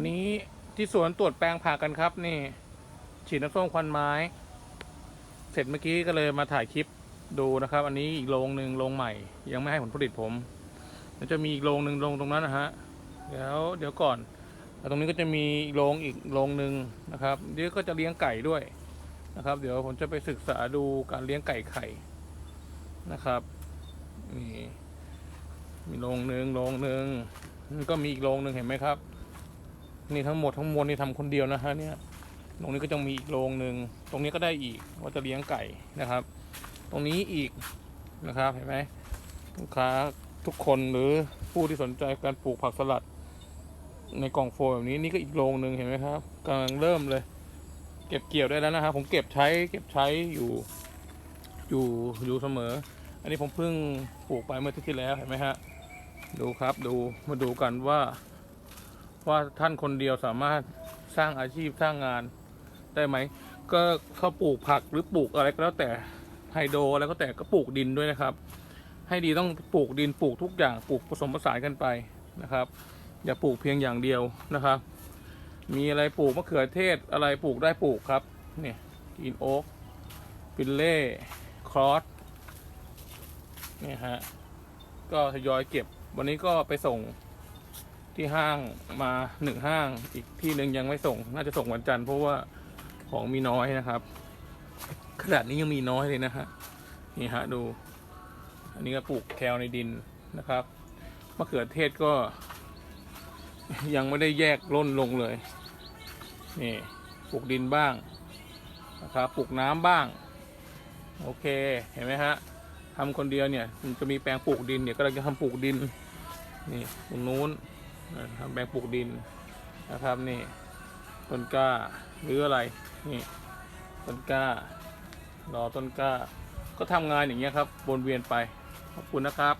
วันนี้ที่สวนตรวจแปลงผักกันครับนี่ ฉีดน้ำส้มควันไม้ เสร็จเมื่อกี้ก็เลยมาถ่ายคลิปดูนะครับ อันนี้อีกโรงหนึ่งโรงใหม่ ยังไม่ให้ผลผลิตผมแล้วจะมีอีกโรงหนึ่งโรงตรงนั้นนะฮะเดี๋ยวเดี๋ยวก่อนแล้วตรงนี้ก็จะมีอีกโรงอีกโรงหนึ่งนะครับเดี๋ยวก็จะเลี้ยงไก่ด้วยนะครับ เดี๋ยวผมจะไปศึกษาดูการเลี้ยงไก่ไข่นะครับนี่มีโรงหนึ่งโรงหนึ่งก็มีอีกโรงหนึ่งเห็นไหมครับ นี่ทั้งหมดทั้งมวลนี่ทำคนเดียวนะฮะเนี่ยตรงนี้ก็จะมีอีกโรงหนึ่งตรงนี้ก็ได้อีกว่าจะเลี้ยงไก่นะครับ ตรงนี้อีกนะครับเห็นไหมลูกค้าทุกคนหรือผู้ที่สนใจการปลูกผักสลัด ในกล่องโฟมแบบนี้นี่ก็อีกโรงหนึ่งเห็นไหมครับกำลังเริ่มเลย เก็บเกี่ยวได้แล้วนะครับ ผมเก็บใช้เก็บใช้อยู่อยู่อยู่เสมอ อันนี้ผมเพิ่งปลูกไปเมื่ออาที่ที่แล้วเห็นไหมฮะดูครับดูมาดูกันว่า ว่าท่านคนเดียวสามารถสร้างอาชีพสร้างงานได้ไหม ก็เขาปลูกผักหรือปลูกอะไรก็แล้วแต่ไฮโดรอะไรก็แต่ก็ปลูกดินด้วยนะครับ ให้ดีต้องปลูกดินปลูกทุกอย่างปลูกผสมผสานกันไปนะครับ อย่าปลูกเพียงอย่างเดียวนะครับ มีอะไรปลูกมะเขือเทศอะไรปลูกได้ปลูกครับเนี่ยกินโอ๊กฟิลเล่ครอสเนี่ยฮะก็ทยอยเก็บวันนี้ก็ไปส่ง ที่ห้างมาหนึ่งห้าง อีกที่หนึ่งยังไม่ส่ง น่าจะส่งวันจันทร์เพราะว่าของมีน้อยนะครับขนาดนี้ยังมีน้อยเลยนะฮะนี่ฮะดู อันนี้ก็ปลูกแคลในดินนะครับมะเขือเทศก็ ยังไม่ได้แยกร่นลงเลยนี่ปลูกดินบ้างนะครับปลูกน้ำบ้าง โอเคเห็นไหมฮะทำคนเดียวเนี่ยมันจะมีแปลงปลูกดินเนี่ยก็เราจะทำปลูกดินนี่ตรงนู้น นะครับแบ่งปลูกดินนะครับนี่ต้นกล้าหรืออะไรนี่ต้นกล้ารอต้นกล้า ก็ทำงานอย่างเงี้ยครับวนเวียนไปขอบคุณนะครับ